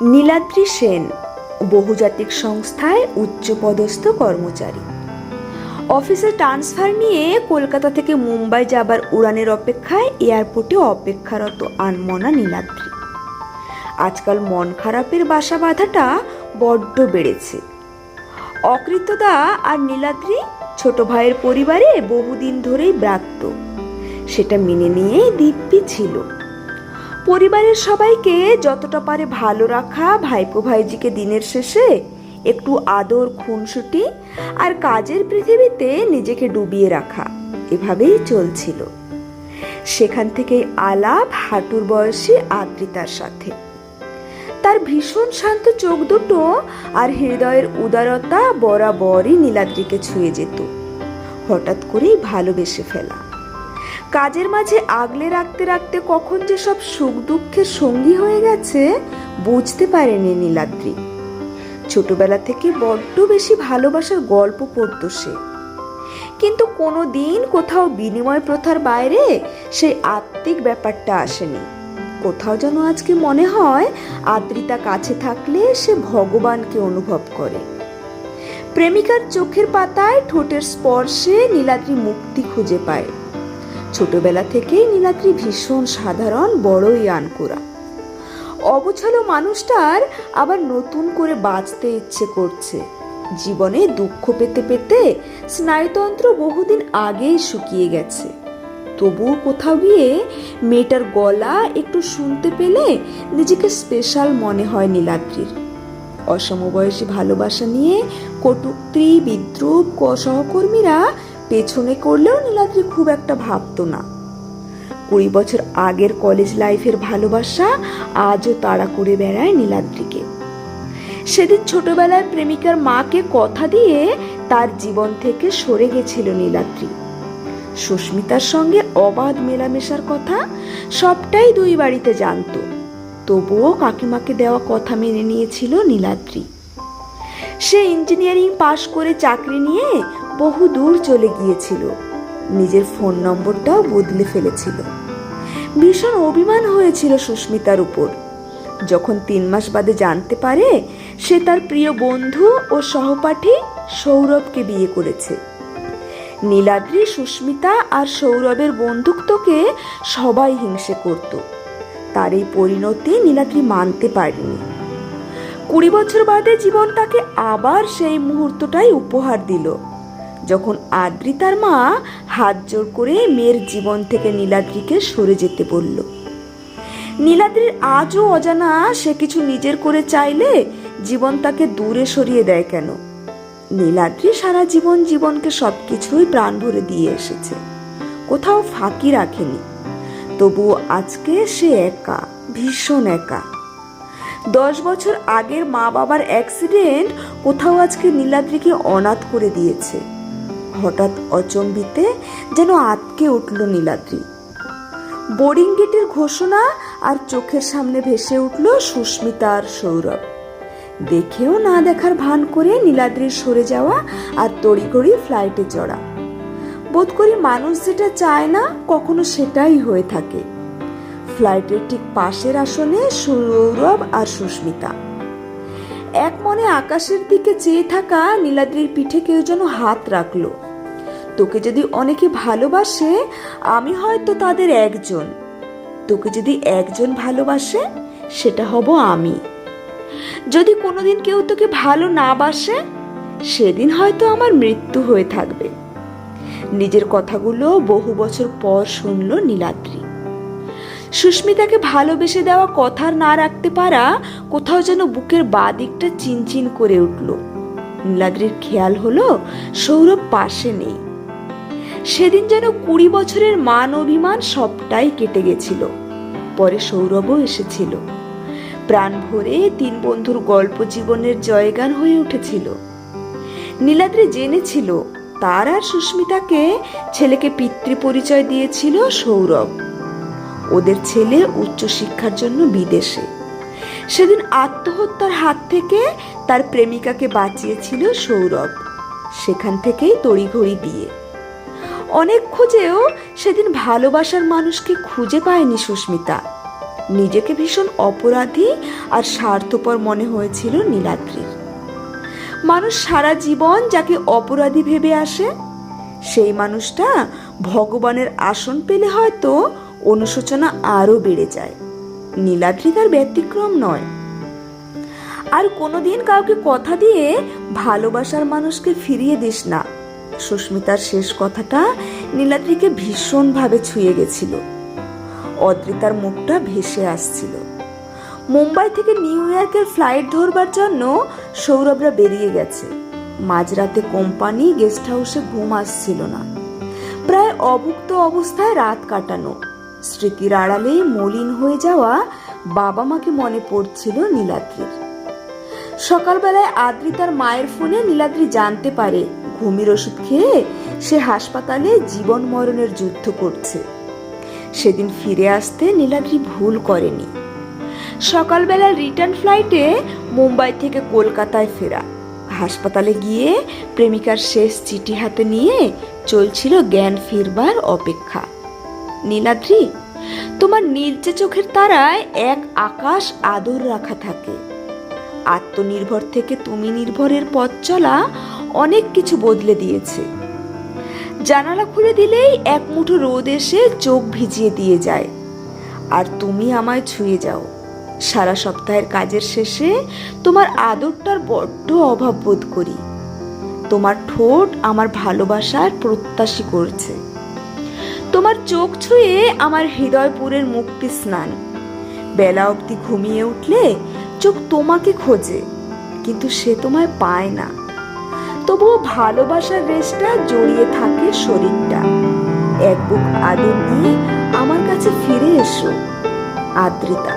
নীলাদ্রি সেন, বহুজাতিক সংস্থায় উচ্চপদস্থ কর্মচারী। অফিসে ট্রান্সফার নিয়ে কলকাতা থেকে মুম্বাই যাবার উড়ানের অপেক্ষায় এয়ারপোর্টে অপেক্ষারত আনমনা নীলাদ্রি। আজকাল মন খারাপের বাসা বাঁধাটা বড্ড বেড়েছে। অকৃতদা আর নীলাদ্রি ছোট ভাইয়ের পরিবারে বহুদিন ধরেই ব্রাত্য। সেটা মেনে নিয়েই দিব্যি ছিল। পরিবারের সবাইকে যতটা পারে ভালো রাখা ভাইপো ভাইজিকে দিনের শেষে একটু আদর, খুনসুটি আর কাজের পৃথিবীতে নিজেকে ডুবিয়ে রাখা এভাবেই চলছিল। সেখান থেকেই আলাপ হাঁটুর বয়সী আদ্রিতার সাথে। তার ভীষণ শান্ত চোখ দুটো আর হৃদয়ের উদারতা বরাবরই নীলাদ্রিকে ছুঁয়ে যেত। হঠাৎ করেই ভালোবেসে ফেলা। কাজের মাঝে আগলে রাখতে রাখতে কখন যে সব সুখ দুঃখের সঙ্গী হয়ে গেছে, বুঝতে পারেনি নীলাদ্রি। ছোটবেলা থেকে বড্ড বেশি ভালোবাসার গল্প পড়ত সে। কিন্তু কোনো দিন কোথাও বিনিময় প্রথার বাইরে সেই আত্মিক ব্যাপারটা আসেনি। কোথাও যেন আজকে মনে হয় আদ্রিতা কাছে থাকলে সে ভগবানকে অনুভব করে। প্রেমিকার চোখের পাতায় ঠোঁটের স্পর্শে নীলাদ্রি মুক্তি খুঁজে পায়। ছোটবেলা থেকেই নীলাদ্রি ভীষণ সাধারণ বড়ই আনকোরা। অবছালো মানুষটার আবার নতুন করে বাঁচতে ইচ্ছে করছে। জীবনে দুঃখ পেতে পেতে স্নায়ুতন্ত্র বহুদিন আগেই শুকিয়ে গেছে। তবুও কোথাও গিয়ে মেয়েটার গলা একটু শুনতে পেলে নিজেকে স্পেশাল মনে হয় নীলাদ্রির। অসমবয়সী ভালোবাসা নিয়ে কটুক্তি বিদ্রুপ সহকর্মীরা পেছনে করলেও নীলাদ্রি খুব একটা ভাবতো না। কুড়ি বছর আগের কলেজ লাইফের ভালোবাসা আজও তাড়া করে বেড়ায় নীলাদ্রিকে। সেদিন ছোটবেলায় প্রেমিকার মাকে কথা দিয়ে তার জীবন থেকে সরে গেছিল নীলাদ্রি। সুস্মিতার সঙ্গে অবাধ মেলামেশার কথা সবটাই দুই বাড়িতে জানতো। তবুও কাকিমাকে দেওয়া কথা মেনে নিয়েছিল নীলাদ্রি। সে ইঞ্জিনিয়ারিং পাশ করে চাকরি নিয়ে বহু দূর চলে গিয়েছিল। নিজের ফোন নম্বরটাও বদলে ফেলেছিল। ভীষণ অভিমান হয়েছিল সুস্মিতার উপর। যখন তিন মাস বাদে জানতে পারে, সে তার প্রিয় বন্ধু ও সহপাঠী সৌরভকে বিয়ে করেছে। নীলাদ্রি, সুস্মিতা আর সৌরভের বন্ধুত্বকে সবাই হিংসে করত। তার এই পরিণতি নীলাদ্রি মানতে পারেনি। কুড়ি বছর বাদে জীবন তাকে আবার সেই মুহূর্তটাই উপহার দিল। যখন আদ্রিতার মা হাত জোর করে মেয়ের জীবন থেকে নীলাদ্রিকে সরে যেতে বলল। নীলাদ্রির আজও অজানা সে কিছু নিজের করে চাইলে জীবন তাকে দূরে সরিয়ে দেয় কেন? নীলাদ্রি সারা জীবন জীবনকে সব কিছুই প্রাণ ভরে দিয়ে এসেছে। কোথাও ফাঁকি রাখেনি। তবুও আজকে সে একা, ভীষণ একা। দশ বছর আগের মা বাবার অ্যাক্সিডেন্ট কোথাও আজকে নীলাদ্রিকে অনাথ করে দিয়েছে। হঠাৎ অচম্বিতে যেন আটকে উঠল নীলাদ্রি। বোরিং গেটের ঘোষণা আর চোখের সামনে ভেসে উঠল সুস্মিতা আর সৌরভ। দেখেও না দেখার ভান করে নীলাদ্রির সরে যাওয়া আর তড়িঘড়ি ফ্লাইটে চড়া। বোধ করি মানুষ যেটা চায় না, কখনো সেটাই হয়ে থাকে। ফ্লাইটের ঠিক পাশের আসনে সৌরভ আর সুস্মিতা। এক মনে আকাশের দিকে চেয়ে থাকা নীলাদ্রির পিঠে কেউ যেন হাত রাখল। তোকে যদি অনেকে ভালোবাসে, আমি হয়তো তাদের একজন। তোকে যদি একজন ভালোবাসে, সেটা হব আমি। যদি কোনোদিন কেউ তোকে ভালো না বাসে, সেদিন হয়তো আমার মৃত্যু হয়ে থাকবে। নিজের কথাগুলো বহু বছর পর শুনল নীলাদ্রি। সুস্মিতাকে ভালোবেসে দেওয়া কথা না রাখতে পারা কোথাও যেন বুকের বা দিকটা চিনচিন করে উঠল। নীলাদ্রির খেয়াল হলো সৌরভ পাশে নেই। সেদিন যেন কুড়ি বছরের মান অভিমান সবটাই কেটে গেছিল। পরে সৌরভও এসেছিল। প্রাণ ভরে তিন বন্ধুর গল্প জীবনের জয়গান হয়ে উঠেছিল। নীলাদ্রি জেনেছিল, তার আর সুস্মিতাকে ছেলেকে পিতৃ পরিচয় দিয়েছিল সৌরভ। ওদের ছেলে উচ্চশিক্ষার জন্য বিদেশে। সেদিন আত্মহত্যার হাত থেকে তার প্রেমিকাকে বাঁচিয়েছিল সৌরভ, সেখান থেকেই তড়িঘড়ি দিয়ে। অনেক খুঁজেও সেদিন ভালোবাসার মানুষকে খুঁজে পায়নি সুস্মিতা। নিজেকে ভীষণ অপরাধী আর স্বার্থপর মনে হয়েছিল নীলাদ্রির। মানুষ সারা জীবন যাকে অপরাধী ভেবে আসে, সেই মানুষটা ভগবানের আসন পেলে হয়তো অনুশোচনা আরও বেড়ে যায়। নীলাদ্রি তার ব্যতিক্রম নয়। আর কোনোদিন কাউকে কথা দিয়ে ভালোবাসার মানুষকে ফিরিয়ে দিস না। সুস্মিতার শেষ কথাটা নীলাদ্রিকে ভীষণভাবে ছুঁয়ে গেছিল। অদ্রিতার মুখটা ভেসে আসছিল। মুম্বাই থেকে নিউ ইয়র্কের ফ্লাইট ধরবার জন্য সৌরভরা বেরিয়ে গেছে। মাঝরাতে কোম্পানি গেস্ট হাউসে ঘুম আসছিল না। প্রায় অভুক্ত অবস্থায় রাত কাটানো। স্মৃতির আড়ালে মলিন হয়ে যাওয়া বাবা মাকে মনে পড়ছিল নীলাদ্রির। সকালবেলায় আদ্রিতার মায়ের ফোনে নীলাদ্রি জানতে পারে ঘুমির ওষুধ খেয়ে সে হাসপাতালে জীবন মরণের যুদ্ধ করছে। সেদিন ফিরে আসতে নীলাদ্রি ভুল করেনি। সকালবেলা রিটার্ন ফ্লাইটে মুম্বাই থেকে কলকাতায় ফেরা। হাসপাতালে গিয়ে প্রেমিকার শেষ চিঠি হাতে নিয়ে চলছিল জ্ঞান ফিরবার অপেক্ষা। নীলাদ্রি, তোমার নীলচে চোখের তারায় এক আকাশ আদর রাখা থাকে। আত্মনির্ভর থেকে তুমি নির্ভরের পথ চলা অনেক কিছু বদলে দিয়েছে। জানালা খুলে দিলেই এক মুঠো রোদ এসে চোখ ভিজিয়ে দিয়ে যায়। আর তুমি আমায় ছুঁয়ে যাও। সারা সপ্তাহের কাজের শেষে তোমার আদরটার বড্ড অভাব বোধ করি। তোমার ঠোঁট আমার ভালোবাসার প্রত্যাশী করছে। তোমার চোখ ছুঁয়ে আমার হৃদয়পুরের মুক্তি স্নান। বেলা অবধি ঘুমিয়ে উঠলে চোখ তোমাকে খোঁজে, কিন্তু সে তোমায় পায় না। তবুও ভালোবাসার রেশটা জড়িয়ে থাকে শরীরটা। এক বুক আদর নিয়ে আমার কাছে ফিরে এসো, আদ্রিতা।